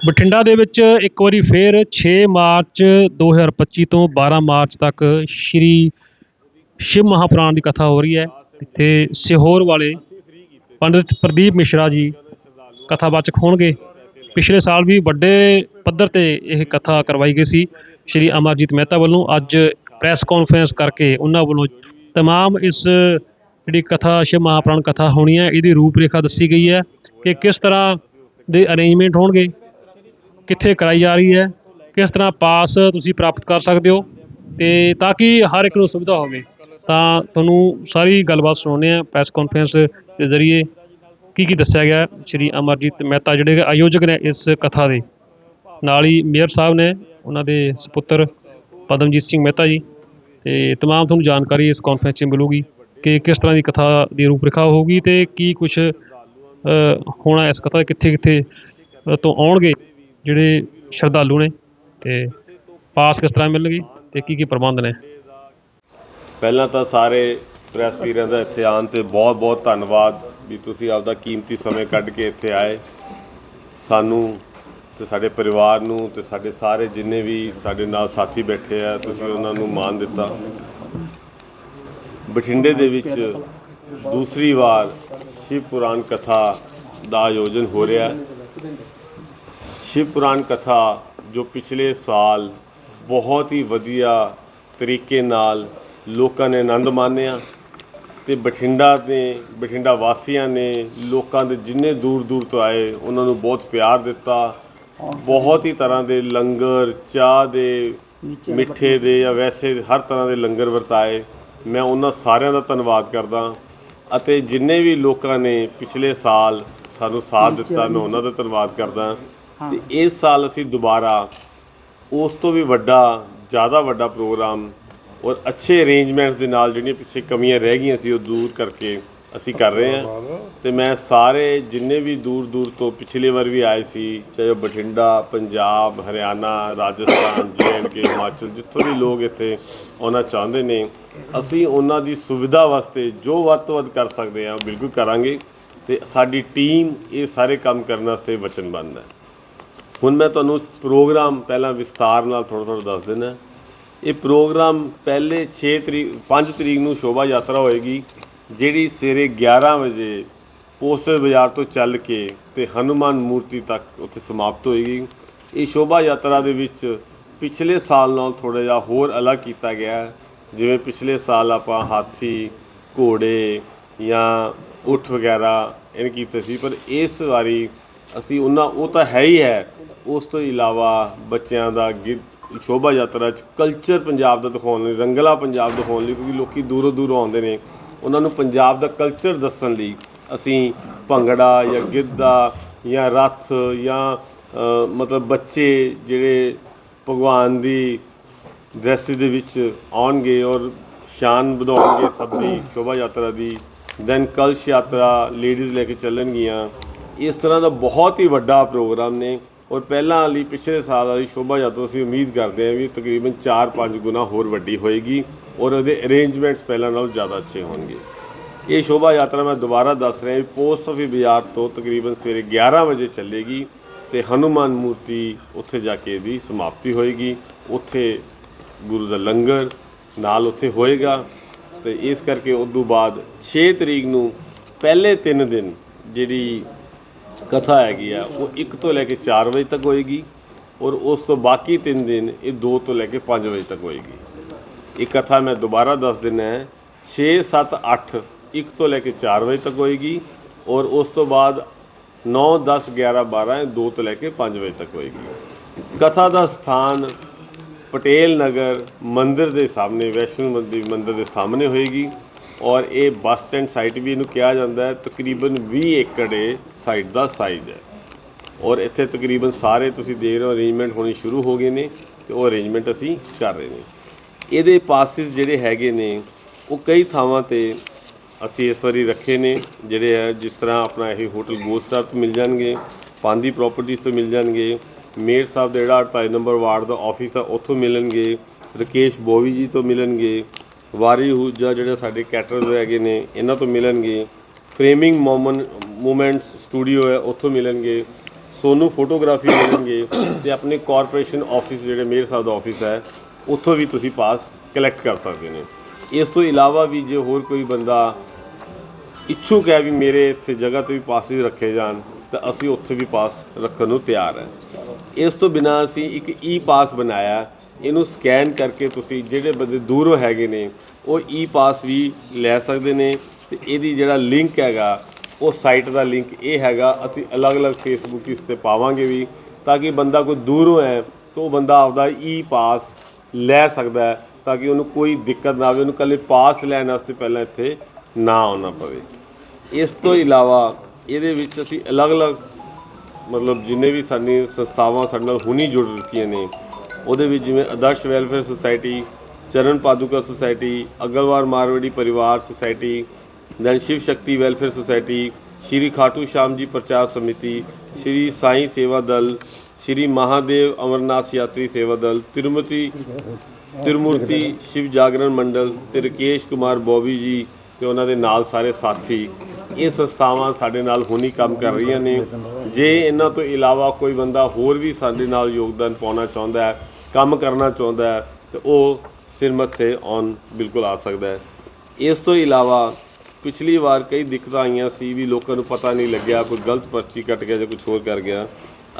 ਬਠਿੰਡਾ ਦੇ ਵਿੱਚ ਇੱਕ ਵਾਰੀ ਫੇਰ 6 ਮਾਰਚ 2025 ਤੋਂ 12 ਮਾਰਚ ਤੱਕ ਸ਼੍ਰੀ ਸ਼ਿਵ ਮਹਾਪੁਰਾਣ ਦੀ ਕਥਾ ਹੋ ਰਹੀ ਹੈ ਇੱਥੇ ਸਿਹੋਰ ਵਾਲੇ ਪੰਡਿਤ ਪ੍ਰਦੀਪ ਮਿਸ਼ਰਾ ਜੀ ਕਥਾਵਾਚਕ ਹੋਣਗੇ ਪਿਛਲੇ ਸਾਲ ਵੀ ਵੱਡੇ ਪੱਧਰ ਤੇ ਇਹ ਕਥਾ ਕਰਵਾਈ ਗਈ ਸੀ ਸ਼੍ਰੀ ਅਮਰਜੀਤ ਮਹਿਤਾ ਵੱਲੋਂ ਅੱਜ ਪ੍ਰੈਸ ਕਾਨਫਰੰਸ ਕਰਕੇ ਉਹਨਾਂ ਵੱਲੋਂ तमाम ਇਸ ਜਿਹੜੀ ਕਥਾ ਸ਼ਿਵ ਮਹਾਪੁਰਾਣ ਕਥਾ ਹੋਣੀ ਹੈ ਇਹਦੀ ਰੂਪਰੇਖਾ ਦੱਸੀ ਗਈ ਹੈ ਕਿ ਕਿਸ ਤਰ੍ਹਾਂ ਦੇ ਅਰੇਂਜਮੈਂਟ ਹੋਣਗੇ ਕਿੱਥੇ ਕਰਾਈ ਜਾ ਰਹੀ ਹੈ ਕਿਸ ਤਰ੍ਹਾਂ ਪਾਸ ਤੁਸੀਂ ਪ੍ਰਾਪਤ ਕਰ ਸਕਦੇ ਹੋ ਤੇ ਤਾਂ ਕਿ ਹਰ ਇੱਕ ਨੂੰ ਸੁਵਿਧਾ ਹੋਵੇ ਤਾਂ ਤੁਹਾਨੂੰ ਸਾਰੀ ਗੱਲਬਾਤ ਸੁਣਾਉਂਦੇ ਆ ਪ੍ਰੈਸ ਕਾਨਫਰੰਸ ਦੇ ਜ਼ਰੀਏ ਕੀ ਕੀ ਦੱਸਿਆ ਗਿਆ ਸ਼੍ਰੀ ਅਮਰਜੀਤ ਮਹਿਤਾ ਜਿਹੜੇ ਕਿ ਆਯੋਜਕ ਨੇ ਇਸ ਕਥਾ ਦੇ ਨਾਲ ਹੀ ਮੇਅਰ ਸਾਹਿਬ ਨੇ ਉਹਨਾਂ ਦੇ ਸੁਪੁੱਤਰ ਪਦਮਜੀਤ ਸਿੰਘ ਮਹਿਤਾ ਜੀ ਤੇ तमाम ਤੁਹਾਨੂੰ ਜਾਣਕਾਰੀ ਇਸ ਕਾਨਫਰੰਸ 'ਚ ਮਿਲੂਗੀ ਕਿ ਕਿਸ ਤਰ੍ਹਾਂ ਦੀ ਕਥਾ ਦੀ ਰੂਪਰੇਖਾ ਹੋਊਗੀ ਤੇ ਕੀ ਕੁਝ ਹੋਣਾ ਇਸ ਕਥਾ ਕਿੱਥੇ ਕਿੱਥੇ ਤੋਂ ਆਉਣਗੇ ਜਿਹੜੇ ਸ਼ਰਧਾਲੂ ਨੇ ਤੇ ਪਾਸ ਕਿਸ ਤਰ੍ਹਾਂ ਮਿਲਣਗੇ ਤੇ ਕੀ ਕੀ ਪ੍ਰਬੰਧ ਨੇ? ਪਹਿਲਾਂ ਤਾਂ ਸਾਰੇ ਪ੍ਰੈਸ ਵੀਰਾਂ ਦਾ ਇੱਥੇ ਆਉਣ ਤੇ ਬਹੁਤ ਬਹੁਤ ਧੰਨਵਾਦ ਵੀ ਤੁਸੀਂ ਆਪਦਾ ਕੀਮਤੀ ਸਮੇਂ ਕੱਢ ਕੇ ਇੱਥੇ ਆਏ। ਸਾਨੂੰ ਤੇ ਸਾਡੇ ਪਰਿਵਾਰ ਨੂੰ ਤੇ ਸਾਡੇ ਸਾਰੇ ਜਿੰਨੇ ਵੀ ਸਾਡੇ ਨਾਲ ਸਾਥੀ ਬੈਠੇ ਆ, ਤੁਸੀਂ ਉਹਨਾਂ ਨੂੰ ਮਾਣ ਦਿੱਤਾ। ਬਠਿੰਡੇ ਦੇ ਵਿੱਚ ਦੂਸਰੀ ਵਾਰ ਸ਼ਿਵ ਪੁਰਾਣ ਕਥਾ ਦਾ ਆਯੋਜਨ ਹੋ ਰਿਹਾ। ਹੈ ਸ਼ਿਵ ਪੁਰਾਣ ਕਥਾ ਜੋ ਪਿਛਲੇ ਸਾਲ ਬਹੁਤ ਹੀ ਵਧੀਆ ਤਰੀਕੇ ਨਾਲ ਲੋਕਾਂ ਨੇ ਆਨੰਦ ਮਾਣਿਆ ਤੇ ਬਠਿੰਡਾ ਨੇ ਬਠਿੰਡਾ ਵਾਸੀਆਂ ਨੇ ਲੋਕਾਂ ਦੇ ਜਿੰਨੇ ਦੂਰ ਦੂਰ ਤੋਂ ਆਏ ਉਹਨਾਂ ਨੂੰ ਬਹੁਤ ਪਿਆਰ ਦਿੱਤਾ। ਬਹੁਤ ਹੀ ਤਰ੍ਹਾਂ ਦੇ ਲੰਗਰ ਚਾਹ ਦੇ ਮਿੱਠੇ ਦੇ ਜਾਂ ਵੈਸੇ ਹਰ ਤਰ੍ਹਾਂ ਦੇ ਲੰਗਰ ਵਰਤਾਏ। ਮੈਂ ਉਹਨਾਂ ਸਾਰਿਆਂ ਦਾ ਧੰਨਵਾਦ ਕਰਦਾ ਅਤੇ ਜਿੰਨੇ ਵੀ ਲੋਕਾਂ ਨੇ ਪਿਛਲੇ ਸਾਲ ਸਾਨੂੰ ਸਾਥ ਦਿੱਤਾ ਮੈਂ ਉਹਨਾਂ ਦਾ ਧੰਨਵਾਦ ਕਰਦਾ। ਤੇ ਇਸ ਸਾਲ ਅਸੀਂ ਦੁਬਾਰਾ ਉਸ ਤੋਂ ਵੀ ਵੱਡਾ ਜ਼ਿਆਦਾ ਵੱਡਾ ਪ੍ਰੋਗਰਾਮ ਔਰ ਅੱਛੇ ਅਰੇਂਜਮੈਂਟਸ ਦੇ ਨਾਲ ਜਿਹੜੀਆਂ ਪਿੱਛੇ ਕਮੀਆਂ ਰਹਿ ਗਈਆਂ ਸੀ ਉਹ ਦੂਰ ਕਰਕੇ ਅਸੀਂ ਕਰ ਰਹੇ ਹਾਂ। ਤੇ ਮੈਂ ਸਾਰੇ ਜਿੰਨੇ ਵੀ ਦੂਰ ਦੂਰ ਤੋਂ ਪਿਛਲੇ ਵਾਰ ਵੀ ਆਏ ਸੀ ਚਾਹੇ ਉਹ ਬਠਿੰਡਾ ਪੰਜਾਬ ਹਰਿਆਣਾ ਰਾਜਸਥਾਨ ਕੇ ਹਿਮਾਚਲ ਜਿੱਥੋਂ ਵੀ ਲੋਕ ਇੱਥੇ ਆਉਣਾ ਚਾਹੁੰਦੇ ਨੇ ਅਸੀਂ ਉਹਨਾਂ ਦੀ ਸੁਵਿਧਾ ਵਾਸਤੇ ਜੋ ਵੱਧ ਤੋਂ ਵੱਧ ਕਰ ਸਕਦੇ ਹਾਂ ਉਹ ਬਿਲਕੁਲ ਕਰਾਂਗੇ ਤੇ ਸਾਡੀ ਟੀਮ ਇਹ ਸਾਰੇ ਕੰਮ ਕਰਨ ਵਾਸਤੇ ਵਚਨਬੱਧ ਹੈ। ਹੁਣ ਮੈਂ ਤੁਹਾਨੂੰ ਪ੍ਰੋਗਰਾਮ ਪਹਿਲਾਂ ਵਿਸਤਾਰ ਨਾਲ ਥੋੜਾ ਥੋੜਾ ਦੱਸ ਦਿੰਦਾ। ਇਹ ਪ੍ਰੋਗਰਾਮ ਪਹਿਲੇ 6 ਤਰੀਕ 5 ਤਰੀਕ ਨੂੰ ਸ਼ੋਭਾ ਯਾਤਰਾ ਹੋਏਗੀ, ਜਿਹੜੀ ਸਵੇਰੇ 11 ਵਜੇ ਪੋਸਟਰ ਬਾਜ਼ਾਰ ਤੋਂ ਚੱਲ ਕੇ ਤੇ ਹਨੂਮਾਨ ਮੂਰਤੀ ਤੱਕ ਉੱਥੇ ਸਮਾਪਤ ਹੋਏਗੀ। ਇਹ ਸ਼ੋਭਾ ਯਾਤਰਾ ਦੇ ਵਿੱਚ ਪਿਛਲੇ ਸਾਲ ਨਾਲ ਥੋੜਾ ਜਿਹਾ ਹੋਰ ਅਲੱਗ ਕੀਤਾ ਗਿਆ ਜਿਵੇਂ ਪਿਛਲੇ ਸਾਲ ਆਪਾਂ ਹਾਥੀ, ਘੋੜੇ ਜਾਂ ਉਠ ਵਗੈਰਾ ਇਹ ਕੀਤੇ ਸੀ ਪਰ ਇਸ ਵਾਰੀ ਅਸੀਂ ਉਹਨਾਂ, ਉਹ ਤਾਂ ਹੈ ਹੀ ਹੈ। ਉਸ ਤੋਂ ਇਲਾਵਾ ਬੱਚਿਆਂ ਦਾ ਗਿ- ਸ਼ੋਭਾ ਯਾਤਰਾ ਚ ਕਲਚਰ ਪੰਜਾਬ ਦਾ ਦਿਖਾਉਣ ਲਈ, ਰੰਗਲਾ ਪੰਜਾਬ ਦਿਖਾਉਣ ਲਈ, ਕਿਉਂਕਿ ਲੋਕੀ ਦੂਰੋਂ ਦੂਰੋਂ ਆਉਂਦੇ ਨੇ। ਉਹਨਾਂ ਨੂੰ ਪੰਜਾਬ ਦਾ ਕਲਚਰ ਦੱਸਣ ਲਈ ਅਸੀਂ ਭੰਗੜਾ ਜਾਂ ਗਿੱਧਾ ਜਾਂ ਰੱਥ ਜਾਂ ਮਤਲਬ ਬੱਚੇ ਜਿਹੜੇ ਭਗਵਾਨ ਦੀ ਡਰੈਸ ਦੇ ਵਿੱਚ ਆਉਣਗੇ ਔਰ ਸ਼ਾਨ ਵਧਾਉਣਗੇ ਸਭ ਦੀ ਸ਼ੋਭਾ ਯਾਤਰਾ ਦੀ ਦੈਨ ਕਲਸ਼ ਯਾਤਰਾ ਲੇਡੀਜ਼ ਲੈ ਕੇ ਚੱਲਣਗੀਆਂ। ਇਸ ਤਰ੍ਹਾਂ ਦਾ ਬਹੁਤ ਹੀ ਵੱਡਾ ਪ੍ਰੋਗਰਾਮ ਨੇ ਔਰ ਪਹਿਲਾਂ ਵਾਲੀ, ਪਿਛਲੇ ਸਾਲ ਵਾਲੀ ਸ਼ੋਭਾ ਯਾਤਰਾ ਅਸੀਂ ਉਮੀਦ ਕਰਦੇ ਹਾਂ ਵੀ ਤਕਰੀਬਨ 4-5 ਗੁਣਾ ਹੋਰ ਵੱਡੀ ਹੋਏਗੀ ਔਰ ਉਹਦੇ ਅਰੇਂਜਮੈਂਟਸ ਪਹਿਲਾਂ ਨਾਲੋਂ ਜ਼ਿਆਦਾ ਅੱਛੇ ਹੋਣਗੇ। ਇਹ ਸ਼ੋਭਾ ਯਾਤਰਾ ਮੈਂ ਦੁਬਾਰਾ ਦੱਸ ਰਿਹਾ ਵੀ ਪੋਸਟ ਆਫਿਸ ਬਾਜ਼ਾਰ ਤੋਂ ਤਕਰੀਬਨ ਸਵੇਰੇ 11 ਵਜੇ ਚੱਲੇਗੀ ਤੇ ਹਨੂਮਾਨ ਮੂਰਤੀ ਉੱਥੇ ਜਾ ਕੇ ਇਹਦੀ ਸਮਾਪਤੀ ਹੋਏਗੀ। ਉੱਥੇ ਗੁਰੂ ਦਾ ਲੰਗਰ ਨਾਲ ਉੱਥੇ ਹੋਏਗਾ ਤੇ ਇਸ ਕਰਕੇ ਉਸ ਤੋਂ ਬਾਅਦ 6 ਤਰੀਕ ਨੂੰ ਪਹਿਲੇ 3 ਦਿਨ ਜਿਹੜੀ ਕਥਾ ਹੈਗੀ ਆ, ਉਹ 1 ਤੋਂ ਲੈ ਕੇ 4 ਵਜੇ ਤੱਕ ਹੋਏਗੀ ਔਰ ਉਸ ਤੋਂ ਬਾਕੀ 3 ਦਿਨ ਇਹ 2 ਤੋਂ ਲੈ ਕੇ 5 ਵਜੇ ਤੱਕ ਹੋਏਗੀ। ਇਹ ਕਥਾ ਮੈਂ ਦੁਬਾਰਾ ਦੱਸ ਦਿੰਦਾ ਹੈ 6 7 8 1 ਤੋਂ ਲੈ ਕੇ 4 ਵਜੇ ਤੱਕ ਹੋਏਗੀ ਔਰ ਉਸ ਤੋਂ ਬਾਅਦ 9 10 11 12 2 ਤੋਂ ਲੈ ਕੇ 5 ਵਜੇ ਤੱਕ ਹੋਏਗੀ। ਕਥਾ ਦਾ ਸਥਾਨ ਪਟੇਲ ਨਗਰ ਮੰਦਿਰ ਦੇ ਸਾਹਮਣੇ, ਵੈਸ਼ਨੂ ਮੰਦਿਰ ਦੇ ਸਾਹਮਣੇ ਹੋਏਗੀ। ਔਰ ਇਹ ਬੱਸ ਸਟੈਂਡ ਸਾਈਟ ਵੀ ਇਹਨੂੰ ਕਿਹਾ ਜਾਂਦਾ ਹੈ, ਤਕਰੀਬਨ 20 ਏਕੜ ਇਹ ਸਾਈਟ ਦਾ ਸਾਈਜ਼ ਹੈ। ਔਰ ਇੱਥੇ ਤਕਰੀਬਨ ਸਾਰੇ ਤੁਸੀਂ ਦੇਖ ਰਹੇ ਹੋ ਅਰੇਂਜਮੈਂਟ ਹੋਣੀ ਸ਼ੁਰੂ ਹੋ ਗਏ ਨੇ ਤੇ ਉਹ ਅਰੇਂਜਮੈਂਟ ਅਸੀਂ ਕਰ ਰਹੇ ਨੇ। ਇਹਦੇ ਪਾਸਿਸ ਜਿਹੜੇ ਹੈਗੇ ਨੇ, ਉਹ ਕਈ ਥਾਵਾਂ ਤੇ ਅਸੀਂ ਇਸ ਵਾਰੀ ਰੱਖੇ ਨੇ, ਜਿਹੜੇ ਹੈ ਜਿਸ ਤਰ੍ਹਾਂ ਆਪਣਾ ਇਹ ਹੋਟਲ ਗੋਸਟ ਸਟਾਰ ਤੋਂ ਮਿਲ ਜਾਣਗੇ ਪਾਂਦੀ ਪ੍ਰਾਪਰਟੀਆਂ ਤੋਂ ਮਿਲ ਜਾਣਗੇ, ਮੇਅਰ ਸਾਹਿਬ ਦਾ ਜਿਹੜਾ 28 ਨੰਬਰ ਵਾਰਡ ਦਾ ਆਫਿਸ ਆ, ਉੱਥੋਂ ਮਿਲਣਗੇ, ਰਕੇਸ਼ ਬੋਵੀ ਜੀ ਤੋਂ ਮਿਲਣਗੇ ਵਾਰੀ ਹੂਜਾ ਜਿਹੜੇ ਸਾਡੇ ਕੈਟਰਸ ਹੈਗੇ ਨੇ, ਇਹਨਾਂ ਤੋਂ ਮਿਲਣਗੇ। ਫਰੇਮਿੰਗ ਮੋਮਨ, ਮੂਮੈਂਟਸ ਸਟੂਡੀਓ ਹੈ, ਉੱਥੋਂ ਮਿਲਣਗੇ। ਸੋਨੂੰ ਫੋਟੋਗ੍ਰਾਫੀ ਮਿਲਣਗੇ ਤੇ ਆਪਣੇ ਕਾਰਪੋਰੇਸ਼ਨ ਆਫਿਸ ਜਿਹੜੇ ਮੇਅਰ ਸਾਹਿਬ ਦਾ ਆਫਿਸ ਹੈ, ਉੱਥੋਂ ਵੀ ਤੁਸੀਂ ਪਾਸ ਕਲੈਕਟ ਕਰ ਸਕਦੇ ਨੇ। ਇਸ ਤੋਂ ਇਲਾਵਾ ਵੀ ਜੇ ਹੋਰ ਕੋਈ ਬੰਦਾ ਇੱਛੁਕ ਹੈ ਵੀ ਮੇਰੇ ਇੱਥੇ ਜਗ੍ਹਾ ਤੇ ਵੀ ਪਾਸ ਵੀ ਰੱਖੇ ਜਾਣ, ਤਾਂ ਅਸੀਂ ਉੱਥੇ ਵੀ ਪਾਸ ਰੱਖਣ ਨੂੰ ਤਿਆਰ ਹੈ। ਇਸ ਤੋਂ ਬਿਨਾ ਅਸੀਂ ਇੱਕ ਈ ਪਾਸ ਬਣਾਇਆ। ਇਹਨੂੰ ਸਕੈਨ ਕਰਕੇ ਤੁਸੀਂ ਜਿਹੜੇ ਬੰਦੇ ਦੂਰੋਂ ਹੈਗੇ ਨੇ, ਉਹ ਈ ਪਾਸ ਵੀ ਲੈ ਸਕਦੇ ਨੇ ਤੇ ਇਹਦੀ ਜਿਹੜਾ ਲਿੰਕ ਹੈਗਾ, ਉਹ ਸਾਈਟ ਦਾ ਲਿੰਕ ਇਹ ਹੈਗਾ, ਅਸੀਂ ਅਲੱਗ-ਅਲੱਗ ਫੇਸਬੁੱਕ ਇਸ ਤੇ ਪਾਵਾਂਗੇ ਵੀ, ਤਾਂ ਕਿ ਬੰਦਾ ਕੋਈ ਦੂਰੋਂ ਹੈ ਤਾਂ ਉਹ ਬੰਦਾ ਆਪਦਾ ਈ ਪਾਸ ਲੈ ਸਕਦਾ ਹੈ, ਤਾਂ ਕਿ ਉਹਨੂੰ ਕੋਈ ਦਿੱਕਤ ਨਾ ਆਵੇ, ਉਹਨੂੰ ਕੱਲੇ ਪਾਸ ਲੈਣ ਵਾਸਤੇ ਪਹਿਲਾਂ ਇੱਥੇ ਨਾ ਆਉਣਾ ਪਵੇ। ਇਸ ਤੋਂ ਇਲਾਵਾ ਇਹਦੇ ਵਿੱਚ ਅਸੀਂ ਅਲੱਗ-ਅਲੱਗ ਮਤਲਬ ਜਿੰਨੇ ਵੀ ਸਾਡੀਆਂ ਸੰਸਥਾਵਾਂ ਸਾਡੇ ਨਾਲ ਹੁਣੀ ਜੁੜ ਚੁੱਕੀਆਂ ਨੇ ਉਹਦੇ ਵਿੱਚ ਜਿਵੇਂ ਆਦਰਸ਼ ਵੈਲਫੇਅਰ ਸੁਸਾਇਟੀ, ਚਰਨ ਪਾਦੂਕਾ ਸੁਸਾਇਟੀ, ਅਗਲਵਾਰ ਮਾਰਵੜੀ ਪਰਿਵਾਰ society, then Shiv Shakti welfare society, Shri Khatu Shyam ji ਪ੍ਰਚਾਰ ਸਮਿਤੀ, ਸ਼੍ਰੀ ਸਾਈਂ ਸੇਵਾ ਦਲ, ਸ਼੍ਰੀ ਮਹਾਦੇਵ ਅਮਰਨਾਥ ਯਾਤਰੀ ਸੇਵਾ ਦਲ, ਤਿਰੂਮਤੀ, ਤਿਰਮੂਰਤੀ ਸ਼ਿਵ ਜਾਗਰਣ ਮੰਡਲ ਤੇ ਰਕੇਸ਼ ਕੁਮਾਰ ਬੋਬੀ ਜੀ ਤੇ ਉਹਨਾਂ ਦੇ ਨਾਲ ਸਾਰੇ ਸਾਥੀ। ਇਹ ਸੰਸਥਾਵਾਂ ਸਾਡੇ ਨਾਲ ਹੁਣੀ ਕੰਮ ਕਰ ਰਹੀਆਂ ਨੇ। ਜੇ ਇਹਨਾਂ ਤੋਂ ਇਲਾਵਾ ਕੋਈ ਬੰਦਾ ਹੋਰ ਵੀ ਸਾਡੇ ਨਾਲ ਯੋਗਦਾਨ ਪਾਉਣਾ ਚਾਹੁੰਦਾ ਹੈ ਕੰਮ ਕਰਨਾ ਚਾਹੁੰਦਾ ਹੈ, ਤੇ ਉਹ ਸਿਰ ਮੱਥੇ ਔਨ ਬਿਲਕੁਲ ਆ ਸਕਦਾ ਹੈ। ਇਸ ਤੋਂ ਇਲਾਵਾ ਪਿਛਲੀ ਵਾਰ ਕਈ ਦਿੱਕਤਾਂ ਆਈਆਂ ਸੀ ਵੀ ਲੋਕਾਂ ਨੂੰ ਪਤਾ ਨਹੀਂ ਲੱਗਿਆ, ਕੋਈ ਗਲਤ ਪਰਚੀ ਕੱਟ ਗਿਆ ਜਾਂ ਕੁਝ ਹੋਰ ਕਰ ਗਿਆ।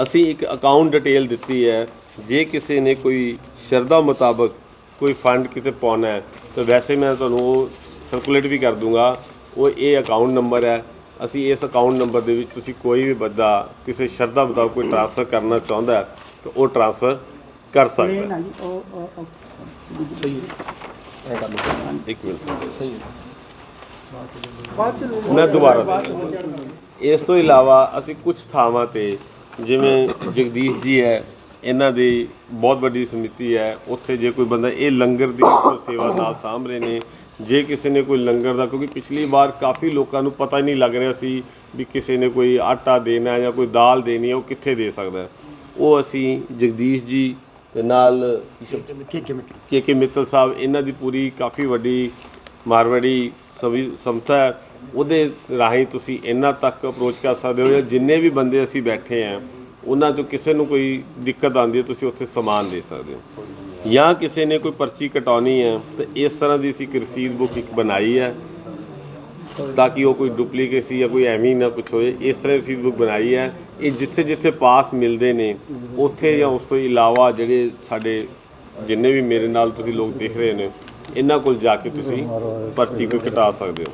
ਅਸੀਂ ਇੱਕ ਅਕਾਊਂਟ ਡਿਟੇਲ ਦਿੱਤੀ ਹੈ, ਜੇ ਕਿਸੇ ਨੇ ਕੋਈ ਸ਼ਰਧਾ ਮੁਤਾਬਕ ਕੋਈ ਫੰਡ ਕਿਤੇ ਪਾਉਣਾ ਹੈ, ਤਾਂ ਵੈਸੇ ਮੈਂ ਤੁਹਾਨੂੰ ਉਹ ਸਰਕੂਲੇਟ ਵੀ ਕਰ ਦੂੰਗਾ। ਉਹ ਇਹ ਅਕਾਊਂਟ ਨੰਬਰ ਹੈ। ਅਸੀਂ ਇਸ ਅਕਾਊਂਟ ਨੰਬਰ ਦੇ ਵਿੱਚ ਤੁਸੀਂ ਕੋਈ ਵੀ ਬੰਦਾ ਕਿਸੇ ਸ਼ਰਧਾ ਮੁਤਾਬਕ ਕੋਈ ਟ੍ਰਾਂਸਫਰ ਕਰਨਾ ਚਾਹੁੰਦਾ ਹੈ, ਤਾਂ ਉਹ ਟ੍ਰਾਂਸਫਰ ਕਰ ਸਕਦਾ। ਹੈ ਜੀ ਉਹ ਉਹ- ਉਹ। ਇੱਕ ਮਿੰਟ। ਸਹੀ ਬਾਅਦ ਚ ਲਓ। ਮੈਂ ਦੁਬਾਰਾ ਬਾਅਦ ਚ ਲਓ। ਇਸ ਤੋਂ ਇਲਾਵਾ ਅਸੀਂ ਕੁਝ ਥਾਵਾਂ ਤੇ ਜਿਵੇਂ ਜਗਦੀਸ਼ ਜੀ ਹੈ ਇਹਨਾਂ ਦੀ ਬਹੁਤ ਵੱਡੀ ਸਮਿਤੀ ਹੈ। ਉੱਥੇ ਜੇ ਕੋਈ ਬੰਦਾ ਇਹ ਲੰਗਰ ਦੀ ਸੇਵਾ ਨਾਲ ਸਾਂਭ ਰਹੇ ਨੇ ਜੇ ਕਿਸੇ ਨੇ ਕੋਈ ਲੰਗਰ ਦਾ ਕਿਉਂਕਿ ਪਿਛਲੀ ਵਾਰ ਕਾਫੀ ਲੋਕਾਂ ਨੂੰ ਪਤਾ ਹੀ ਨਹੀਂ ਲੱਗ ਰਿਹਾ ਸੀ ਵੀ ਕਿਸੇ ਨੇ ਕੋਈ ਆਟਾ ਦੇਣਾ ਹੈ ਜਾਂ ਕੋਈ ਦਾਲ ਦੇਣੀ ਹੈ ਉਹ ਕਿੱਥੇ ਦੇ ਸਕਦਾ ਹੈ। ਉਹ ਅਸੀਂ ਜਗਦੀਸ਼ ਜੀ ਤੇ ਨਾਲ ਕੇ ਕੇ ਮਿੱਤਲ ਸਾਹਿਬ ਇਹਨਾਂ ਦੀ ਪੂਰੀ ਕਾਫੀ ਵੱਡੀ ਮਾਰਵਾੜੀ ਸਵੀ ਹੈ। ਉਹਦੇ ਰਾਹੀਂ ਤੁਸੀਂ ਇਹਨਾਂ ਤੱਕ ਅਪਰੋਚ ਕਰ ਸਕਦੇ ਹੋ ਜਾਂ ਜਿੰਨੇ ਵੀ ਬੰਦੇ ਅਸੀਂ ਬੈਠੇ ਆ ਉਹਨਾਂ ਚੋਂ ਕਿਸੇ ਨੂੰ ਕੋਈ ਦਿੱਕਤ ਆਉਂਦੀ ਹੈ ਤੁਸੀਂ ਉੱਥੇ ਸਮਾਨ ਦੇ ਸਕਦੇ ਹੋ। ਜਾਂ ਕਿਸੇ ਨੇ ਕੋਈ ਪਰਚੀ ਕਟਾਉਣੀ ਹੈ ਤਾਂ ਇਸ ਤਰ੍ਹਾਂ ਦੀ ਅਸੀਂ ਇੱਕ ਰਸੀਦ ਬੁੱਕ ਇੱਕ ਬਣਾਈ ਹੈ ਤਾਂ ਕਿ ਉਹ ਕੋਈ ਡੁਪਲੀਕੇਸੀ ਜਾਂ ਕੋਈ ਐਵੇਂ ਨਾ ਕੁਝ ਹੋਏ। ਇਸ ਤਰ੍ਹਾਂ ਰਸੀਦ ਬੁੱਕ ਬਣਾਈ ਹੈ ਇਹ ਜਿੱਥੇ ਜਿੱਥੇ ਪਾਸ ਮਿਲਦੇ ਨੇ ਉੱਥੇ ਜਾਂ ਉਸ ਤੋਂ ਇਲਾਵਾ ਜਿਹੜੇ ਸਾਡੇ ਜਿੰਨੇ ਵੀ ਮੇਰੇ ਨਾਲ ਤੁਸੀਂ ਲੋਕ ਦੇਖ ਰਹੇ ਨੇ ਇਹਨਾਂ ਕੋਲ ਜਾ ਕੇ ਤੁਸੀਂ ਪਰਚੀ ਕੋਈ ਕਟਾ ਸਕਦੇ ਹੋ।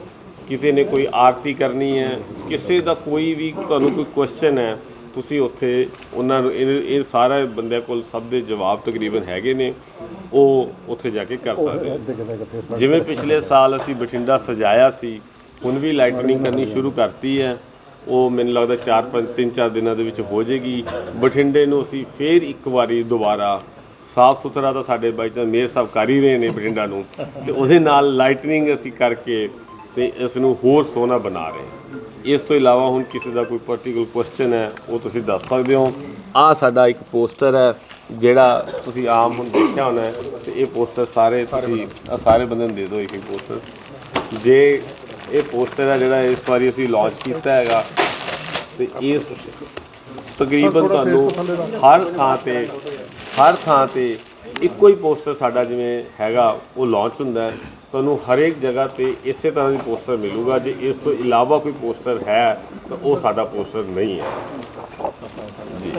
ਕਿਸੇ ਨੇ ਕੋਈ ਆਰਤੀ ਕਰਨੀ ਹੈ ਕਿਸੇ ਦਾ ਕੋਈ ਵੀ ਤੁਹਾਨੂੰ ਕੋਈ ਕੁਐਸਚਨ ਹੈ ਤੁਸੀਂ ਉੱਥੇ ਉਹਨਾਂ ਨੂੰ ਇਹ ਸਾਰਾ ਬੰਦਿਆਂ ਕੋਲ ਸਭ ਦੇ ਜਵਾਬ ਤਕਰੀਬਨ ਹੈਗੇ ਨੇ ਉਹ ਉੱਥੇ ਜਾ ਕੇ ਕਰ ਸਕਦੇ ਜਿਵੇਂ ਪਿਛਲੇ ਸਾਲ ਅਸੀਂ ਬਠਿੰਡਾ ਸਜਾਇਆ ਸੀ ਹੁਣ ਵੀ ਲਾਈਟਨਿੰਗ ਕਰਨੀ ਸ਼ੁਰੂ ਕਰਤੀ ਹੈ ਉਹ ਮੈਨੂੰ ਲੱਗਦਾ 4 5 3 4 ਦਿਨਾਂ ਦੇ ਵਿੱਚ ਹੋ ਜਾਏਗੀ। ਬਠਿੰਡੇ ਨੂੰ ਅਸੀਂ ਫੇਰ ਇੱਕ ਵਾਰੀ ਦੁਬਾਰਾ ਸਾਫ਼ ਸੁਥਰਾ ਤਾਂ ਸਾਡੇ ਬਾਈ ਚਾਂਸ ਮੇਅਰ ਸਾਹਿਬ ਕਰ ਹੀ ਰਹੇ ਨੇ ਬਠਿੰਡਾ ਨੂੰ। ਤੇ ਉਹਦੇ ਨਾਲ ਲਾਈਟਨਿੰਗ ਅਸੀਂ ਕਰਕੇ ਤੇ ਇਸ ਨੂੰ ਹੋਰ ਸੋਹਣਾ ਬਣਾ ਰਹੇ ਹਾਂ। ਇਸ ਤੋਂ ਇਲਾਵਾ ਹੁਣ ਕਿਸੇ ਦਾ ਕੋਈ ਪਾਰਟਿਕੂਲਰ ਕੁਐਸਚਨ ਹੈ, ਉਹ ਤੁਸੀਂ ਦੱਸ ਸਕਦੇ ਹੋ। ਆ ਸਾਡਾ ਇੱਕ ਪੋਸਟਰ ਹੈ, ਜਿਹੜਾ ਤੁਸੀਂ ਆਮ ਹੁਣ ਦੇਖਿਆ ਹੋਣਾ ਹੈ, ਤੇ ਇਹ ਪੋਸਟਰ ਸਾਰੇ ਤੁਸੀਂ ਸਾਰੇ ਬੰਦੇ ਨੂੰ ਦੇ ਦਿਓ ਇੱਕ ਇੱਕ ਪੋਸਟਰ ਜੇ ਇਹ ਪੋਸਟਰ ਹੈ ਜਿਹੜਾ ਇਸ ਵਾਰੀ ਅਸੀਂ ਲਾਂਚ ਕੀਤਾ ਹੈਗਾ। ਤੇ ਇਸ ਤਕਰੀਬਨ ਤੁਹਾਨੂੰ ਹਰ ਥਾਂ ਤੇ ਹਰ ਥਾਂ ਤੇ ਇੱਕੋ ਹੀ ਪੋਸਟਰ ਸਾਡਾ ਜਿਵੇਂ ਹੈਗਾ ਉਹ ਲਾਂਚ ਹੁੰਦਾ ਹੈ। ਤੁਹਾਨੂੰ ਹਰੇਕ ਜਗ੍ਹਾ ਤੇ ਇਸੇ ਤਰ੍ਹਾਂ ਦੀ ਪੋਸਟਰ ਮਿਲੂਗਾ। ਜੇ ਇਸ ਤੋਂ ਇਲਾਵਾ ਕੋਈ ਪੋਸਟਰ ਹੈ ਤਾਂ ਉਹ ਸਾਡਾ ਪੋਸਟਰ ਨਹੀਂ ਹੈ।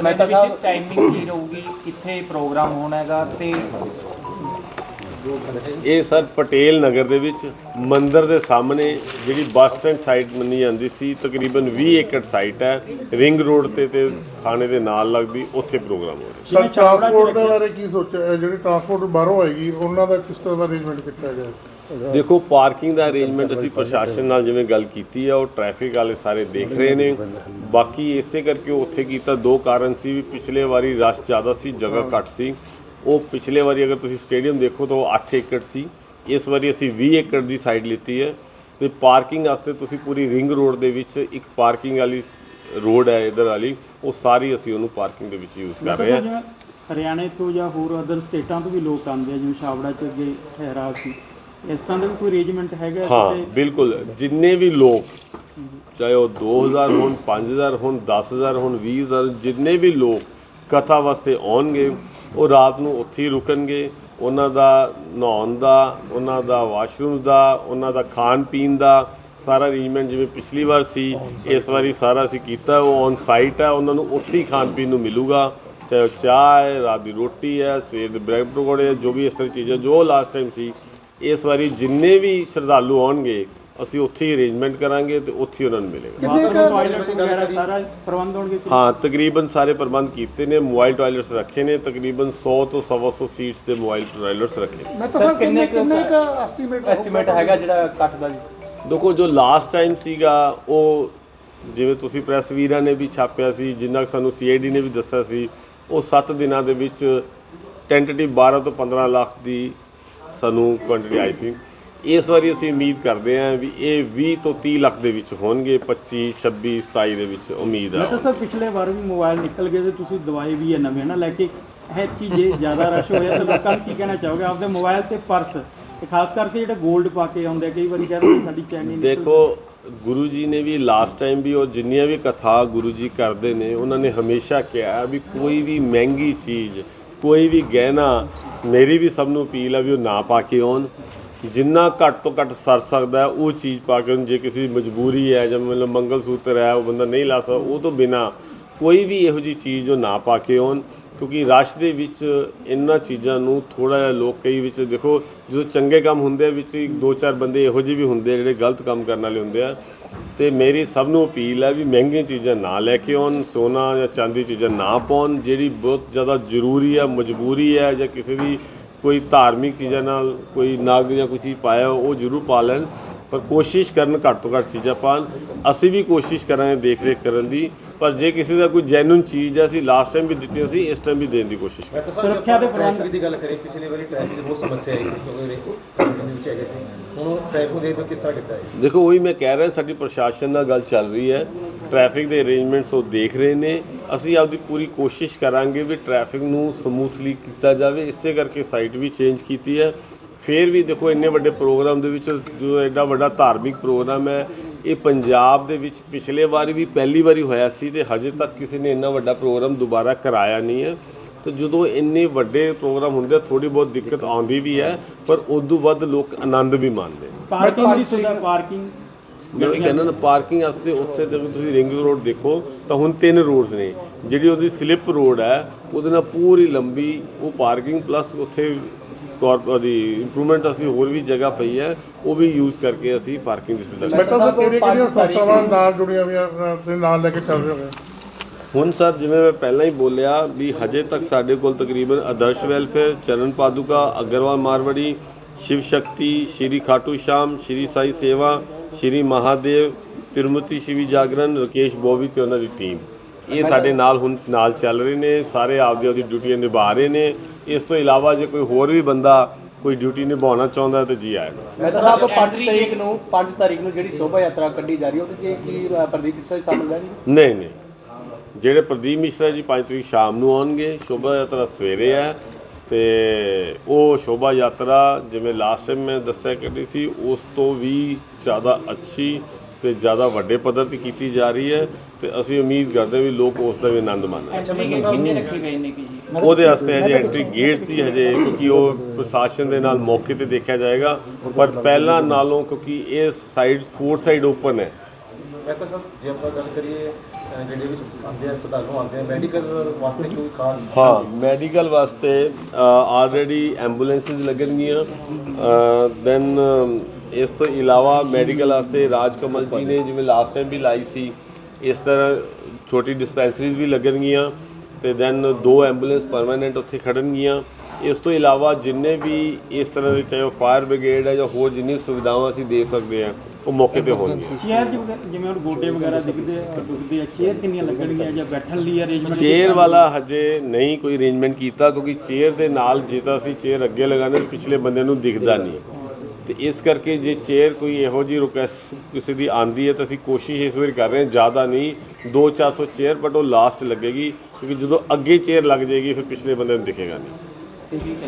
ਮਹਿਤਾ ਸਾਹਿਬ ਟਾਈਮਿੰਗ ਕੀ ਰਹੂਗੀ? ਕਿੱਥੇ ਪ੍ਰੋਗਰਾਮ ਹੋਣਾ ਹੈਗਾ? ਤੇ ਇਹ ਸਰ ਪਟੇਲ ਨਗਰ ਦੇ ਵਿੱਚ ਮੰਦਿਰ ਦੇ ਸਾਹਮਣੇ ਜਿਹੜੀ ਬੱਸ ਸਟੈਂਡ ਸਾਈਟ ਮੰਨੀ ਜਾਂਦੀ ਸੀ ਤਕਰੀਬਨ 20 ਏਕੜ ਸਾਈਟ ਹੈ। ਰਿੰਗ ਰੋਡ ਤੇ ਤੇ ਥਾਣੇ ਦੇ ਨਾਲ ਲੱਗਦੀ ਉੱਥੇ ਪ੍ਰੋਗਰਾਮ ਹੋ ਰਿਹਾ। ਸਰ ਟਰਾਂਸਪੋਰਟ ਦੇ ਬਾਰੇ ਕੀ ਸੋਚਿਆ? ਜਿਹੜੀ ਟਰਾਂਸਪੋਰਟ ਬਾਹਰੋਂ ਆਏਗੀ ਉਹਨਾਂ ਦਾ ਕਿਸ ਤਰ੍ਹਾਂ ਦਾ ਅਰੇਂਜਮੈਂਟ ਕੀਤਾ ਗਿਆ? ਦੇਖੋ ਪਾਰਕਿੰਗ ਦਾ ਅਰੇਂਜਮੈਂਟ ਅਸੀਂ ਪ੍ਰਸ਼ਾਸਨ ਨਾਲ ਜਿਵੇਂ ਗੱਲ ਕੀਤੀ ਹੈ ਉਹ ਟ੍ਰੈਫਿਕ ਵਾਲੇ ਸਾਰੇ ਦੇਖ ਰਹੇ ਨੇ। ਬਾਕੀ ਇਸੇ ਕਰਕੇ ਉਹ ਉੱਥੇ ਕੀਤਾ ਦੋ ਕਾਰਨ ਸੀ। ਵੀ ਪਿਛਲੇ ਵਾਰੀ ਰਸ਼ ਜ਼ਿਆਦਾ ਸੀ ਜਗ੍ਹਾ ਘੱਟ ਸੀ। ਉਹ ਪਿਛਲੇ ਵਾਰੀ ਅਗਰ ਤੁਸੀਂ ਸਟੇਡੀਅਮ ਦੇਖੋ ਤਾਂ ਉਹ 8 ਏਕੜ ਸੀ। ਇਸ ਵਾਰੀ ਅਸੀਂ 20 ਏਕੜ ਦੀ ਸਾਈਡ ਲਿੱਤੀ ਹੈ ਤੇ ਪਾਰਕਿੰਗ ਵਾਸਤੇ ਤੁਸੀਂ ਪੂਰੀ ਰਿੰਗ ਰੋਡ ਦੇ ਵਿੱਚ ਇੱਕ ਪਾਰਕਿੰਗ ਵਾਲੀ ਰੋਡ ਹੈ ਇਧਰ ਵਾਲੀ ਉਹ ਸਾਰੀ ਅਸੀਂ ਉਹਨੂੰ ਪਾਰਕਿੰਗ ਦੇ ਵਿੱਚ ਯੂਜ਼ ਕਰ ਰਹੇ ਹਾਂ। ਹਰਿਆਣੇ ਤੋਂ ਜਾਂ ਹੋਰ ਅਦਰ ਸਟੇਟਾਂ ਤੋਂ ਵੀ ਲੋਕ ਆਉਂਦੇ ਆ ਜਿਵੇਂ ਛਾਬੜਾ ਚ ਅੱਗੇ ਠਹਿਰਾ ਸੀ। ਇਸ ਤਰ੍ਹਾਂ ਦਾ ਵੀ ਕੋਈ ਅਰੇਂਜਮੈਂਟ ਹੈਗਾ ਹਾਂ? ਬਿਲਕੁਲ। ਜਿੰਨੇ ਵੀ ਲੋਕ ਚਾਹੇ ਉਹ 2000 ਹੋਣ 5000 ਹੋਣ 10000 ਹੋਣ 20000 ਜਿੰਨੇ ਵੀ ਲੋਕ ਕਥਾ ਵਾਸਤੇ ਆਉਣਗੇ ਉਹ ਰਾਤ ਨੂੰ ਉੱਥੇ ਹੀ ਰੁਕਣਗੇ। ਉਹਨਾਂ ਦਾ ਨਹਾਉਣ ਦਾ, ਉਹਨਾਂ ਦਾ ਵਾਸ਼ਰੂਮ ਦਾ, ਉਹਨਾਂ ਦਾ ਖਾਣ ਪੀਣ ਦਾ ਸਾਰਾ ਅਰੇਂਜਮੈਂਟ ਜਿਵੇਂ ਪਿਛਲੀ ਵਾਰ ਸੀ, ਇਸ ਵਾਰੀ ਸਾਰਾ ਅਸੀਂ ਕੀਤਾ। ਉਹ ਔਨ ਸਾਈਟ ਹੈ ਉਹਨਾਂ ਨੂੰ ਉੱਥੇ ਹੀ ਖਾਣ ਪੀਣ ਨੂੰ ਮਿਲੂਗਾ। ਚਾਹੇ ਉਹ ਚਾਹ ਹੈ, ਰਾਤ ਦੀ ਰੋਟੀ ਹੈ, ਸਵੇਰ ਦੇ ਬ੍ਰੈਡ ਪਕੌੜੇ ਜੋ ਵੀ ਇਸ ਤਰ੍ਹਾਂ ਚੀਜ਼ਾਂ, ਜੋ ਲਾਸਟ ਟਾਈਮ ਸੀ, ਇਸ ਵਾਰੀ ਜਿੰਨੇ ਵੀ ਸ਼ਰਧਾਲੂ ਆਉਣਗੇ ਅਸੀਂ ਉੱਥੇ ਹੀ ਅਰੇਂਜਮੈਂਟ ਕਰਾਂਗੇ ਤੇ ਉੱਥੇ ਹੀ ਉਹਨਾਂ ਨੂੰ ਮਿਲੇਗਾ। ਬਾਥਰੂਮ ਟਾਇਲਟ ਵਗੈਰਾ ਸਾਰਾ ਪ੍ਰਬੰਧ ਹੋਣਗੇ ਹਾਂ ਤਕਰੀਬਨ ਸਾਰੇ ਪ੍ਰਬੰਧ ਕੀਤੇ ਨੇ ਮੋਬਾਈਲ ਟਾਇਲਟਸ ਰੱਖੇ ਨੇ ਤਕਰੀਬਨ 100 ਤੋਂ 150 ਸੀਟਸ ਤੇ ਮੋਬਾਈਲ ਟਾਇਲਟਸ ਰੱਖੇ ਨੇ। ਮੈਂ ਤਾਂ ਸਰ ਕਿੰਨੇ ਕਿੰਨੇ ਕ ਐਸਟੀਮੇਟ ਐਸਟੀਮੇਟ ਹੈਗਾ ਜਿਹੜਾ ਕੱਟ ਦਾ ਜੀ? ਦੇਖੋ ਜੋ ਲਾਸਟ ਟਾਈਮ ਸੀਗਾ ਉਹ ਜਿਵੇਂ ਤੁਸੀਂ ਪ੍ਰੈਸ ਵੀਰਾਂ ਨੇ ਵੀ ਛਾਪਿਆ ਸੀ ਜਿੰਨਾ ਕੁ ਸਾਨੂੰ ਸੀਆਈਡੀ ਨੇ ਵੀ ਦੱਸਿਆ ਸੀ ਉਹ 7 ਦਿਨਾਂ ਦੇ ਵਿੱਚ ਟੈਂਟੇਟਿਵ 12 ਤੋਂ 15 ਲੱਖ ਦੀ ਸਾਨੂੰ ਕੁਆਂਟੀਟੀ ਆਈ ਸੀ। ਇਸ ਵਾਰੀ ਅਸੀਂ ਉਮੀਦ ਕਰਦੇ ਹਾਂ ਵੀ ਇਹ 20 ਤੋਂ 30 ਲੱਖ ਦੇ ਵਿੱਚ ਹੋਣਗੇ 25 26 27 ਦੇ ਵਿੱਚ ਉਮੀਦ ਮੈਂ ਆ। ਤਾਂ ਸਰ ਪਿਛਲੇ ਵਾਰ ਵੀ ਮੋਬਾਈਲ ਨਿਕਲ ਗਏ ਤੇ ਤੁਸੀਂ ਦਵਾਈ ਵੀ ਹੈ ਨਵੇਂ ਨਾ ਲੈ ਕੇ ਹੈ ਕਿ ਜੇ ਜ਼ਿਆਦਾ ਰਸ਼ ਹੋਇਆ ਤਾਂ ਲੋਕਾਂ ਨੂੰ ਕੀ ਕਹਿਣਾ ਚਾਹੋਗੇ? ਆਪਦੇ ਮੋਬਾਈਲ ਤੇ ਪਰਸ ਤੇ ਖਾਸ ਕਰਕੇ ਜਿਹੜਾ 골ਡ ਪਾ ਕੇ ਆਉਂਦੇ ਕਈ ਵਾਰੀ ਕਹਿੰਦੇ ਸਾਡੀ ਚੈਨੀ ਦੇਖੋ ਗੁਰੂ ਜੀ ਨੇ ਵੀ ਲਾਸਟ ਟਾਈਮ ਵੀ ਉਹ ਜਿੰਨੀਆਂ ਵੀ ਕਥਾ ਗੁਰੂ ਜੀ ਕਰਦੇ ਨੇ ਉਹਨਾਂ ਨੇ ਹਮੇਸ਼ਾ ਕਿਹਾ ਵੀ ਕੋਈ ਵੀ ਮਹਿੰਗੀ ਚੀਜ਼ ਕੋਈ ਵੀ ਗਹਿਣਾ ਮੇਰੀ ਵੀ ਸਭ ਨੂੰ ਅਪੀਲ ਆ ਵੀ ਉਹ ਨਾ ਪਾ ਕੇ ਆਉਣ। ਜਿੰਨਾ ਘੱਟ ਤੋਂ ਘੱਟ ਸਰ ਸਕਦਾ ਉਹ ਚੀਜ਼ ਪਾ ਕੇ ਆਉਣ ਜੇ ਕਿਸੇ ਦੀ ਮਜਬੂਰੀ ਹੈ ਜਾਂ ਮਤਲਬ ਮੰਗਲ ਸੂਤਰ ਹੈ, ਉਹ ਬੰਦਾ ਨਹੀਂ ਲਾ ਸਕਦਾ, ਉਹ ਤੋਂ ਬਿਨਾ ਕੋਈ ਵੀ ਇਹੋ ਜੀ ਚੀਜ਼ ਉਹ ਨਾ ਪਾ ਕੇ ਆਉਣ ਕਿਉਂਕਿ ਰਸ਼ ਦੇ ਵਿੱਚ ਇਹਨਾਂ ਚੀਜ਼ਾਂ ਨੂੰ ਥੋੜਾ ਜਿਹਾ ਲੋਕ ਕਈ ਵਿੱਚ ਦੇਖੋ, ਜਦੋਂ ਚੰਗੇ ਕੰਮ ਹੁੰਦੇ ਆ, ਵਿੱਚ ਦੋ ਚਾਰ ਬੰਦੇ ਇਹੋ ਜਿਹੇ ਵੀ ਹੁੰਦੇ ਆ ਜਿਹੜੇ ਗਲਤ ਕੰਮ ਕਰਨ ਵਾਲੇ ਹੁੰਦੇ ਆ। ਤੇ ਮੇਰੀ ਸਭ ਨੂੰ ਅਪੀਲ ਹੈ ਵੀ ਮਹਿੰਗੀਆਂ ਚੀਜ਼ਾਂ ਨਾ ਲੈ ਕੇ ਆਉਣ, ਸੋਨਾ ਜਾਂ ਚਾਂਦੀ ਚੀਜ਼ਾਂ ਨਾ ਪਾਉਣ, ਜਿਹੜੀ ਬਹੁਤ ਜ਼ਿਆਦਾ ਜ਼ਰੂਰੀ ਹੈ, ਮਜਬੂਰੀ ਹੈ ਜਾਂ ਕਿਸੇ ਦੀ ਕੋਈ ਧਾਰਮਿਕ ਚੀਜ਼ਾਂ ਨਾਲ ਕੋਈ ਨਗ ਜਾਂ ਕੋਈ ਚੀਜ਼ ਪਾਇਆ ਉਹ ਜ਼ਰੂਰ ਪਾ ਲੈਣ। ਪਰ ਕੋਸ਼ਿਸ਼ ਕਰਨ ਘੱਟ ਤੋਂ ਘੱਟ ਚੀਜ਼ਾਂ ਪਾਣ ਅਸੀਂ ਵੀ ਕੋਸ਼ਿਸ਼ ਕਰਾਂਗੇ ਦੇਖ ਰੇਖ ਕਰਨ ਦੀ। ਪਰ ਜੇ ਕਿਸੇ ਦਾ ਕੋਈ ਜੈਨੂਨ ਚੀਜ਼ ਹੈ ਅਸੀਂ ਲਾਸਟ ਟਾਈਮ ਵੀ ਦਿੱਤੀ ਸੀ ਇਸ ਟਾਈਮ ਵੀ ਦੇਣ ਦੀ ਕੋਸ਼ਿਸ਼ ਕਰਾਂਗੇ ਸੁਰੱਖਿਆ ਦੇ ਪ੍ਰਬੰਧ ਦੀ ਗੱਲ ਕਰੀਏ ਪਿਛਲੀ ਵਾਰੀ ਟ੍ਰੈਫਿਕ ਦੀ ਬਹੁਤ ਸਮੱਸਿਆ ਆਈ ਸੀ ਕਿਉਂਕਿ ਟ੍ਰੈਫਿਕ ਦੇ ਵਿੱਚ ਹੈਗੇ ਸੀ। ਹੁਣ ਟ੍ਰੈਫਿਕ ਦੇ ਤੋਂ ਕਿਸ ਤਰ੍ਹਾਂ ਕੀਤਾ ਹੈ ਦੇਖੋ ਉਹੀ ਮੈਂ ਕਹਿ ਰਿਹਾ ਸਾਡੀ ਪ੍ਰਸ਼ਾਸਨ ਨਾਲ ਗੱਲ ਚੱਲ ਰਹੀ ਹੈ। ਟ੍ਰੈਫਿਕ ਦੇ ਅਰੇਂਜਮੈਂਟਸ ਉਹ ਦੇਖ ਰਹੇ ਨੇ। ਅਸੀਂ ਆਪਦੀ ਪੂਰੀ ਕੋਸ਼ਿਸ਼ ਕਰਾਂਗੇ ਵੀ ਟ੍ਰੈਫਿਕ ਨੂੰ ਸਮੂਥਲੀ ਕੀਤਾ ਜਾਵੇ। ਇਸੇ ਕਰਕੇ ਸਾਈਟ ਵੀ ਚੇਂਜ ਕੀਤੀ ਹੈ। ਫਿਰ ਵੀ ਦੇਖੋ ਇੰਨੇ ਵੱਡੇ ਪ੍ਰੋਗਰਾਮ ਦੇ ਵਿੱਚ ਜੋ ਐਡਾ ਵੱਡਾ ਧਾਰਮਿਕ ਪ੍ਰੋਗਰਾਮ ਹੈ ਇਹ ਪੰਜਾਬ ਦੇ ਵਿੱਚ ਪਿਛਲੇ ਵਾਰ ਵੀ ਪਹਿਲੀ ਵਾਰੀ ਹੋਇਆ ਸੀ ਤੇ ਹਜੇ ਤੱਕ ਕਿਸੇ ਨੇ ਇੰਨਾ ਵੱਡਾ ਪ੍ਰੋਗਰਾਮ ਦੁਬਾਰਾ ਕਰਾਇਆ ਨਹੀਂ ਹੈ। ਤੇ ਜਦੋਂ ਇੰਨੇ ਵੱਡੇ ਪ੍ਰੋਗਰਾਮ ਹੁੰਦੇ ਥੋੜੀ ਬਹੁਤ ਦਿੱਕਤ ਆਉਂਦੀ ਵੀ ਹੈ ਪਰ ਉਦੋਂ ਵੱਧ ਲੋਕ ਆਨੰਦ ਵੀ ਮਾਣਦੇ ਨੇ। ਪਾਰਕਿੰਗ ਦੀ ਸੁਵਿਧਾ ਪਾਰਕਿੰਗ? ਮੈਂ ਇਹ ਕਹਿੰਦਾ ਨਾ ਪਾਰਕਿੰਗ ਵਾਸਤੇ ਉੱਥੇ ਤੇ ਤੁਸੀਂ ਰਿੰਗ ਰੋਡ ਦੇਖੋ ਤਾਂ ਹੁਣ ਤਿੰਨ ਰੋਡਸ ਨੇ। ਜਿਹੜੀ ਉਹਦੀ ਸਲਿੱਪ ਰੋਡ ਹੈ ਉਹਦੇ ਨਾਲ ਪੂਰੀ ਲੰਬੀ ਉਹ ਪਾਰਕਿੰਗ ਪਲੱਸ ਉੱਥੇ ਕਾਰਪ ਦੀ ਇੰਪਰੂਵਮੈਂਟ ਵਾਸਤੇ ਹੋਰ ਵੀ ਜਗ੍ਹਾ ਪਈ ਹੈ ਉਹ ਵੀ ਯੂਜ਼ ਕਰਕੇ ਅਸੀਂ ਪਾਰਕਿੰਗ ਦੀ ਸੁਵਿਧਾ ਮੈਂ ਤਾਂ ਕਿਹੜੀਆਂ ਕਿਹੜੀਆਂ ਸੰਸਥਾਵਾਂ ਨਾਲ ਜੁੜੀਆਂ ਹੋਈਆਂ ਦੇ ਨਾਲ ਲੈ ਕੇ ਚੱਲ ਰਹੇ ਹੋ ਹੁਣ ਸਰ ਜਿਵੇਂ ਮੈਂ ਪਹਿਲਾਂ ਹੀ ਬੋਲਿਆ ਵੀ ਹਜੇ ਤੱਕ ਸਾਡੇ ਕੋਲ ਤਕਰੀਬਨ ਆਦਰਸ਼ ਵੈਲਫੇਅਰ ਚਰਨ ਪਾਦੁਕਾ ਅਗਰਵਾਲ ਮਾਰਵੜੀ ਸ਼ਿਵ ਸ਼ਕਤੀ ਸ਼੍ਰੀ ਖਾਟੂ ਸ਼ਾਮ ਸ਼੍ਰੀ ਸਾਈ ਸੇਵਾ ਸ਼੍ਰੀ ਮਹਾਦੇਵ ਤਿਰਮਤੀ ਸ਼ਿਵੀ ਜਾਗਰਣ ਰਕੇਸ਼ ਬੋਵੀ ਤੇ ਉਹਨਾਂ ਦੀ ਟੀਮ ਇਹ ਸਾਡੇ ਨਾਲ ਹੁਣ ਨਾਲ ਚੱਲ ਰਹੇ ਨੇ ਸਾਰੇ ਆਪਦੀ ਆਪਦੀ ਡਿਊਟੀਆਂ ਨਿਭਾ ਰਹੇ ਨੇ। ਇਸ ਤੋਂ ਇਲਾਵਾ ਜੇ ਕੋਈ ਹੋਰ ਵੀ ਬੰਦਾ ਕੋਈ ਡਿਊਟੀ ਨਿਭਾਉਣਾ ਚਾਹੁੰਦਾ ਤਾਂ ਜੀ ਆਏਗਾ ਮੈਂ ਤਾਂ ਸਾਹਿਬ 5 ਤਰੀਕ ਨੂੰ 5 ਤਰੀਕ ਨੂੰ ਜਿਹੜੀ ਸ਼ੋਭਾ ਯਾਤਰਾ ਕੱਢੀ ਜਾ ਰਹੀ ਹੈ ਉਹਦੇ 'ਚ ਕੀ ਪ੍ਰਦੀਪ ਮਿਸ਼ਰਾ ਜੀ ਸ਼ਾਮਲ ਰਹਿਣਗੇ? ਨਹੀਂ ਨਹੀਂ। ਜਿਹੜੇ ਪ੍ਰਦੀਪ ਮਿਸ਼ਰਾ ਜੀ 5 ਤਰੀਕ ਸ਼ਾਮ ਨੂੰ ਆਉਣਗੇ ਸ਼ੋਭਾ ਯਾਤਰਾ ਸਵੇਰੇ ਹੈ ਤੇ ਉਹ ਸ਼ੋਭਾ ਯਾਤਰਾ ਜਿਵੇਂ ਲਾਸਟ ਟਾਈਮ ਮੈਂ ਦੱਸਿਆ ਕਰਦੀ ਸੀ ਉਸ ਤੋਂ ਵੀ ਜ਼ਿਆਦਾ ਅੱਛੀ ਤੇ ਜ਼ਿਆਦਾ ਵੱਡੇ ਪੱਧਰ ਤੇ ਕੀਤੀ ਜਾ ਰਹੀ ਹੈ ਤੇ ਅਸੀਂ ਉਮੀਦ ਕਰਦੇ ਹਾਂ ਵੀ ਲੋਕ ਉਸ ਦਾ ਵੀ ਆਨੰਦ ਮਾਣਨ ਕਿੰਨੇ ਰੱਖੇ ਗਏ ਨੇ ਕਿ ਜੀ ਉਹਦੇ ਵਾਸਤੇ ਹਜੇ ਐਂਟਰੀ ਗੇਟਸ ਦੀ ਹਜੇ ਕਿਉਂਕਿ ਉਹ ਪ੍ਰਸ਼ਾਸਨ ਦੇ ਨਾਲ ਮੌਕੇ ਤੇ ਦੇਖਿਆ ਜਾਏਗਾ। ਪਰ ਪਹਿਲਾਂ ਨਾਲੋਂ ਕਿਉਂਕਿ ਇਹ ਸਾਈਡ ਫੋਰ ਸਾਈਡ ਓਪਨ ਹੈ। ਜੇ ਆਪਾਂ ਗੱਲ ਕਰੀਏ ਜਿਹੜੇ ਵੀ ਆਉਂਦੇ ਆ ਆਉਂਦੇ ਆ ਮੈਡੀਕਲ ਵਾਸਤੇ ਕੋਈ ਖਾਸ ਹਾਂ ਮੈਡੀਕਲ ਵਾਸਤੇ ਆਲਰੇਡੀ ਐਂਬੂਲੈਂਸਿਸ ਲੱਗਣਗੀਆਂ। ਦੈਨ ਇਸ ਤੋਂ ਇਲਾਵਾ ਮੈਡੀਕਲ ਵਾਸਤੇ ਰਾਜ ਕਮਲ ਜੀ ਨੇ ਜਿਵੇਂ ਲਾਸਟ ਟਾਈਮ ਵੀ ਲਾਈ ਸੀ ਇਸ ਤਰ੍ਹਾਂ ਛੋਟੀ ਡਿਸਪੈਂਸਰੀਜ਼ ਵੀ ਲੱਗਣਗੀਆਂ ਤੇ ਦੈਨ ਦੋ ਐਂਬੂਲੈਂਸ ਪਰਮਾਨੈਂਟ ਉੱਥੇ ਖੜਨਗੀਆਂ ਇਸ ਤੋਂ ਇਲਾਵਾ ਜਿੰਨੇ ਵੀ ਇਸ ਤਰ੍ਹਾਂ ਦੇ ਚਾਹੇ ਉਹ ਫਾਇਰ ਬ੍ਰਿਗੇਡ ਹੈ ਜਾਂ ਹੋਰ ਜਿੰਨੀ ਸੁਵਿਧਾਵਾਂ ਅਸੀਂ ਦੇ ਸਕਦੇ ਹਾਂ ਉਹ ਮੌਕੇ ਤੇ ਹੋਣਗੀਆਂ। ਚੇਅਰ ਜਿਵੇਂ ਹੁਣ ਗੋਡੇ ਵਗੈਰਾ ਦਿਖਦੇ ਆ ਦੁਖਦੇ ਆ ਚੇਅਰ ਕਿੰਨੀਆਂ ਲੱਗਣਗੀਆਂ ਜਾਂ ਬੈਠਣ ਲਈ ਅਰੇਂਜਮੈਂਟ ਚੇਅਰ ਵਾਲਾ ਹਜੇ ਨਹੀਂ ਕੋਈ ਅਰੇਂਜਮੈਂਟ ਕੀਤਾ ਕਿਉਂਕਿ ਚੇਅਰ ਦੇ ਨਾਲ ਜੇ ਤਾਂ ਅਸੀਂ ਚੇਅਰ ਅੱਗੇ ਲਗਾਣੇ ਪਿਛਲੇ ਬੰਦੇ ਨੂੰ ਦਿਖਦਾ ਨਹੀਂ। ਤੇ ਇਸ ਕਰਕੇ ਜੇ ਚੇਅਰ ਕੋਈ ਇਹੋ ਜਿਹੀ ਰਿਕੁਐਸਟ ਕਿਸੇ ਦੀ ਆਂਦੀ ਹੈ ਤਾਂ ਅਸੀਂ ਕੋਸ਼ਿਸ਼ ਇਸ ਵਾਰ ਕਰ ਰਹੇ ਹਾਂ, ਜ਼ਿਆਦਾ ਨਹੀਂ 2-400 ਚੇਅਰ ਬਟ ਉਹ ਲਾਸਟ ਲੱਗੇਗੀ, ਕਿਉਂਕਿ ਜਦੋਂ ਅੱਗੇ ਚੇਅਰ ਲੱਗ ਜਾਏਗੀ, ਫਿਰ ਪਿਛਲੇ ਬੰਦੇ ਨੂੰ ਦਿਖੇਗਾ ਨਹੀਂ।